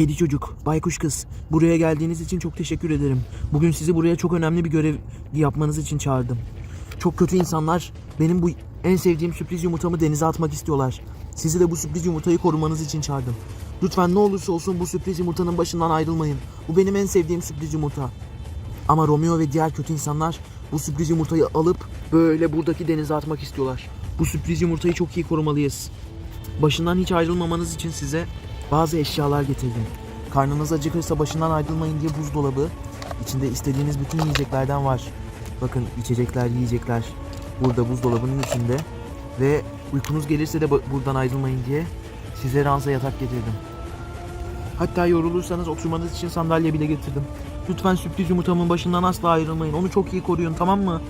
Kedi çocuk, baykuş kız. Buraya geldiğiniz için çok teşekkür ederim. Bugün sizi buraya çok önemli bir görev yapmanız için çağırdım. Çok kötü insanlar benim bu en sevdiğim sürpriz yumurtamı denize atmak istiyorlar. Sizi de bu sürpriz yumurtayı korumanız için çağırdım. Lütfen ne olursa olsun bu sürpriz yumurtanın başından ayrılmayın. Bu benim en sevdiğim sürpriz yumurta. Ama Romeo ve diğer kötü insanlar bu sürpriz yumurtayı alıp böyle buradaki denize atmak istiyorlar. Bu sürpriz yumurtayı çok iyi korumalıyız. Başından hiç ayrılmamanız için size bazı eşyalar getirdim. Karnınız acıkırsa başından ayrılmayın diye buzdolabı. İçinde istediğiniz bütün yiyeceklerden var. Bakın içecekler, yiyecekler burada buzdolabının içinde. Ve uykunuz gelirse de buradan ayrılmayın diye size ranza yatak getirdim. Hatta yorulursanız oturmanız için sandalye bile getirdim. Lütfen sürpriz yumurtamın başından asla ayrılmayın. Onu çok iyi koruyun tamam mı?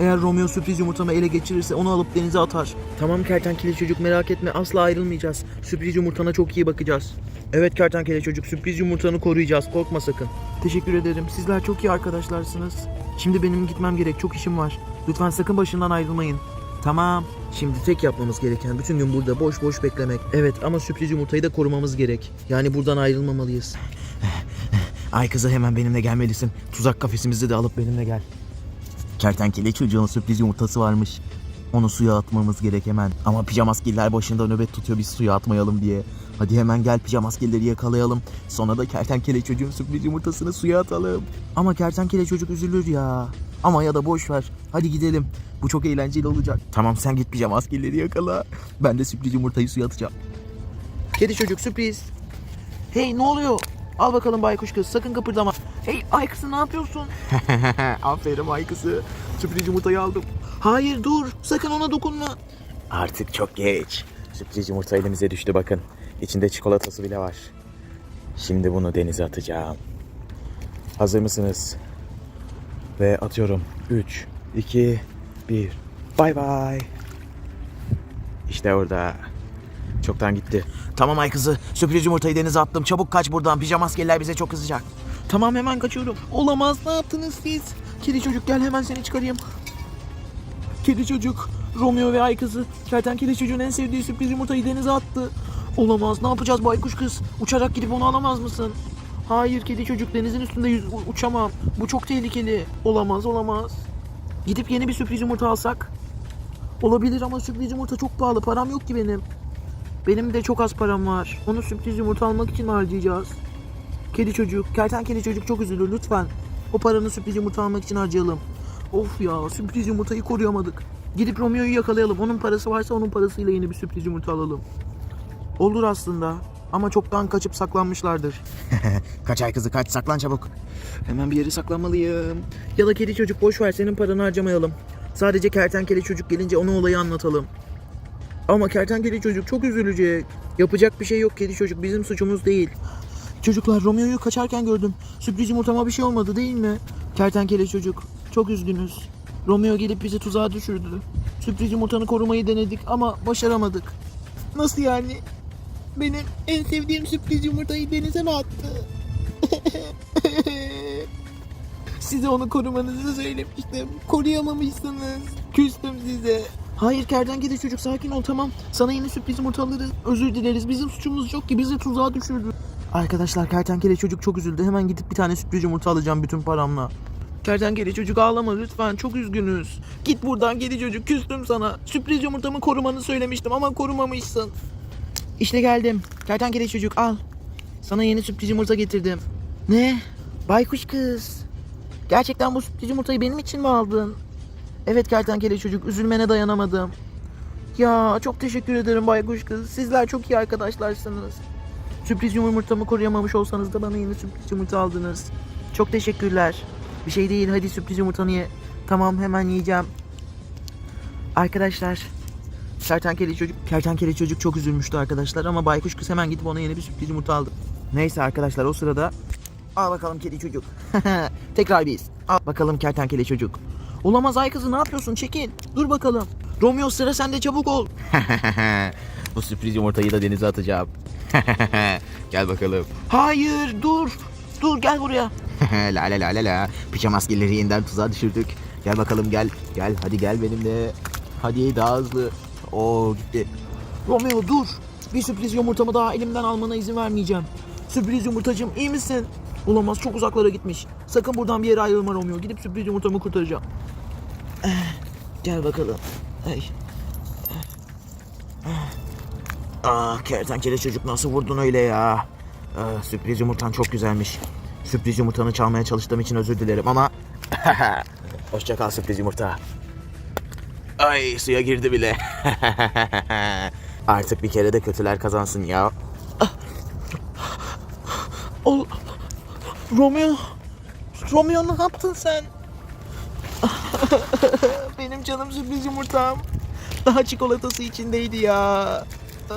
Eğer Romeo sürpriz yumurtamı ele geçirirse onu alıp denize atar. Tamam kertenkele çocuk merak etme asla ayrılmayacağız. Sürpriz yumurtana çok iyi bakacağız. Evet kertenkele çocuk sürpriz yumurtanı koruyacağız korkma sakın. Teşekkür ederim sizler çok iyi arkadaşlarsınız. Şimdi benim gitmem gerek çok işim var. Lütfen sakın başından ayrılmayın. Tamam. Şimdi tek yapmamız gereken bütün gün burada boş boş beklemek. Evet ama sürpriz yumurtayı da korumamız gerek. Yani buradan ayrılmamalıyız. Ay kızı hemen benimle gelmelisin. Tuzak kafesimizi de alıp benimle gel. Kertenkele çocuğun sürpriz yumurtası varmış. Onu suya atmamız gerek hemen. Ama pijamaskiller başında nöbet tutuyor biz suya atmayalım diye. Hadi hemen gel pijamaskelleri yakalayalım. Sonra da kertenkele çocuğun sürpriz yumurtasını suya atalım. Ama kertenkele çocuk üzülür ya. Ama ya da boş ver. Hadi gidelim. Bu çok eğlenceli olacak. Tamam sen git pijamaskelleri yakala. Ben de sürpriz yumurtayı suya atacağım. Kedi çocuk sürpriz. Hey ne oluyor? Al bakalım baykuş kız sakın kıpırdama. Hey ay kızı ne yapıyorsun? Aferin ay kızı. Sürpriz yumurtayı aldım. Hayır dur sakın ona dokunma. Artık çok geç. Sürpriz yumurta elimize düştü bakın. İçinde çikolatası bile var. Şimdi bunu denize atacağım. Hazır mısınız? Ve atıyorum. 3, 2, 1. Bay bay. İşte orada. Çoktan gitti. Tamam ay kızı. Sürpriz yumurtayı denize attım. Çabuk kaç buradan. Pijama askerler bize çok kızacak. Tamam hemen kaçıyorum. Olamaz ne yaptınız siz? Kedi çocuk gel hemen seni çıkarayım. Kedi çocuk. Romeo ve ay kızı. Kertenkele çocuğun en sevdiği sürpriz yumurtayı denize attı. Olamaz ne yapacağız baykuş kız? Uçarak gidip onu alamaz mısın? Hayır kedi çocuk denizin üstünde yüz, uçamam. Bu çok tehlikeli. Olamaz olamaz. Gidip yeni bir sürpriz yumurta alsak? Olabilir ama sürpriz yumurta çok pahalı. Param yok ki benim. Benim de çok az param var. Onu sürpriz yumurta almak için mi harcayacağız? Kedi çocuk, kertenkele çocuk çok üzülür lütfen. O paranı sürpriz yumurta almak için harcayalım. Of ya sürpriz yumurtayı koruyamadık. Gidip Romeo'yu yakalayalım. Onun parası varsa onun parasıyla yeni bir sürpriz yumurta alalım. Olur aslında. Ama çoktan kaçıp saklanmışlardır. kaç ay kızı kaç saklan çabuk. Hemen bir yere saklanmalıyım. Ya da kedi çocuk boş ver senin paranı harcamayalım. Sadece kertenkele çocuk gelince ona olayı anlatalım. Ama kertenkele çocuk çok üzülecek. Yapacak bir şey yok kedi çocuk bizim suçumuz değil. Çocuklar Romeo'yu kaçarken gördüm. Sürpriz yumurtama bir şey olmadı değil mi? Kertenkele çocuk. Çok üzgünüz. Romeo gelip bizi tuzağa düşürdü. Sürpriz yumurtanı korumayı denedik ama başaramadık. Nasıl yani? Benim en sevdiğim sürpriz yumurtayı denize mi attı? Size onu korumanızı söylemiştim. Koruyamamışsınız. Küstüm size. Hayır kertenkele çocuk sakin ol tamam. Sana yeni sürpriz yumurta alırız. Özür dileriz. Bizim suçumuz yok ki bizi tuzağa düşürdü. Arkadaşlar kertenkele çocuk çok üzüldü. Hemen gidip bir tane sürpriz yumurta alacağım bütün paramla. Kertenkele çocuk ağlama lütfen çok üzgünüz. Git buradan kedi çocuk küstüm sana. Sürpriz yumurtamı korumanı söylemiştim ama korumamışsın. İşte geldim. Kertenkele çocuk al. Sana yeni sürpriz yumurta getirdim. Ne? Baykuş kız. Gerçekten bu sürpriz yumurtayı benim için mi aldın? Evet kertenkele çocuk üzülmene dayanamadım. Ya çok teşekkür ederim baykuş kız. Sizler çok iyi arkadaşlarsınız. Sürpriz yumurtamı koruyamamış olsanız da bana yeni sürpriz yumurta aldınız. Çok teşekkürler. Bir şey değil hadi sürpriz yumurtanı ye. Tamam hemen yiyeceğim. Arkadaşlar Kertenkele çocuk, kertenkele çocuk çok üzülmüştü arkadaşlar ama baykuş kız hemen gidip ona yeni bir sürpriz yumurta aldı. Neyse arkadaşlar o sırada al bakalım kedi çocuk. Tekrar biz. Al bakalım kertenkele çocuk. Olamaz ay kızı ne yapıyorsun çekil. Dur bakalım. Romeo sıra sende çabuk ol. Bu sürpriz yumurtayı da denize atacağım. Gel bakalım. Hayır dur. Dur gel buraya. la la la la la. Pijama askerleri yeniden tuzağa düşürdük. Gel bakalım gel. Gel hadi gel benimle. Hadi daha hızlı. Oo gitti. Romeo dur. Bir sürpriz yumurtamı daha elimden almana izin vermeyeceğim. Sürpriz yumurtacığım iyi misin? Olamaz çok uzaklara gitmiş. Sakın buradan bir yere ayrılma Romeo. Gidip sürpriz yumurtamı kurtaracağım. Eh, Gel bakalım. Ay. Ah kertenkele çocuk nasıl vurdun öyle ya? Ah, sürpriz yumurtan çok güzelmiş. Sürpriz yumurtanı çalmaya çalıştığım için özür dilerim ama... Hoşça kal sürpriz yumurta. Ay suya girdi bile. Artık bir kere de kötüler kazansın ya. Ol Romeo. Romeo ne yaptın sen? Benim canım sürpriz yumurtam. Daha çikolatası içindeydi ya. Ee,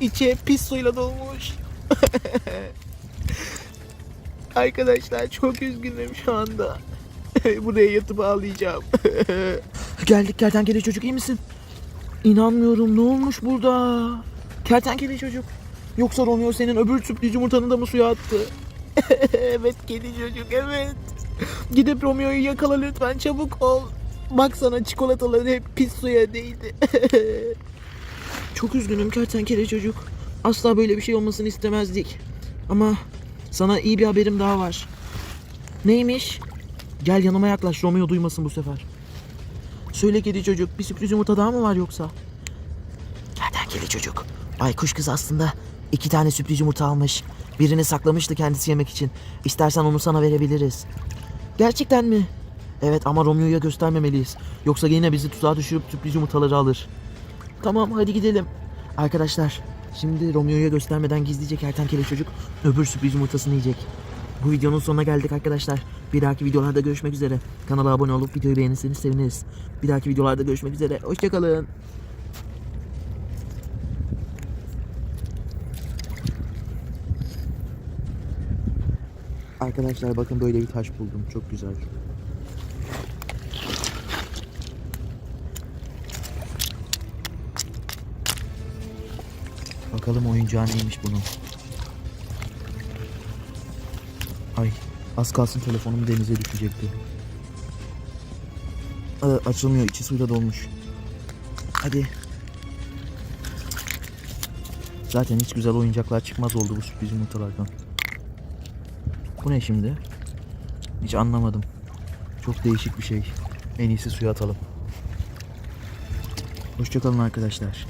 içi pis suyla dolmuş. Arkadaşlar çok üzgünüm şu anda. Buraya yatıp ağlayacağım. Geldik kertenkele çocuk iyi misin? İnanmıyorum ne olmuş burada? Kertenkele çocuk. Yoksa Romeo senin öbür sürpriz yumurtanı da mı suya attı? evet kedi çocuk evet. Gidip Romeo'yu yakala lütfen çabuk ol. Baksana çikolataları hep pis suya değdi. Çok üzgünüm kertenkele çocuk. Asla böyle bir şey olmasını istemezdik. Ama sana iyi bir haberim daha var. Neymiş? Gel yanıma yaklaş Romeo duymasın bu sefer. Söyle kedi çocuk bir sürpriz yumurta daha mı var yoksa? Kertenkele çocuk. Baykuş kız aslında iki tane sürpriz yumurta almış. Birini saklamıştı kendisi yemek için. İstersen onu sana verebiliriz. Gerçekten mi? Evet ama Romeo'ya göstermemeliyiz. Yoksa yine bizi tuzağa düşürüp sürpriz yumurtaları alır. Tamam hadi gidelim. Arkadaşlar şimdi Romeo'ya göstermeden gizlice kertenkele çocuk öbür sürpriz yumurtasını yiyecek. Bu videonun sonuna geldik arkadaşlar. Bir dahaki videolarda görüşmek üzere. Kanala abone olup videoyu beğenirseniz seviniriz. Bir dahaki videolarda görüşmek üzere. Hoşçakalın. Arkadaşlar bakın böyle bir taş buldum. Çok güzel. Bakalım oyuncağı neymiş bunun. Ay az kalsın telefonum denize düşecekti. Aa, açılmıyor içi suyla dolmuş. Hadi. Zaten hiç güzel oyuncaklar çıkmaz oldu bu sürpriz yumurtalardan. Bu ne şimdi? Hiç anlamadım. Çok değişik bir şey. En iyisi suya atalım. Hoşçakalın arkadaşlar.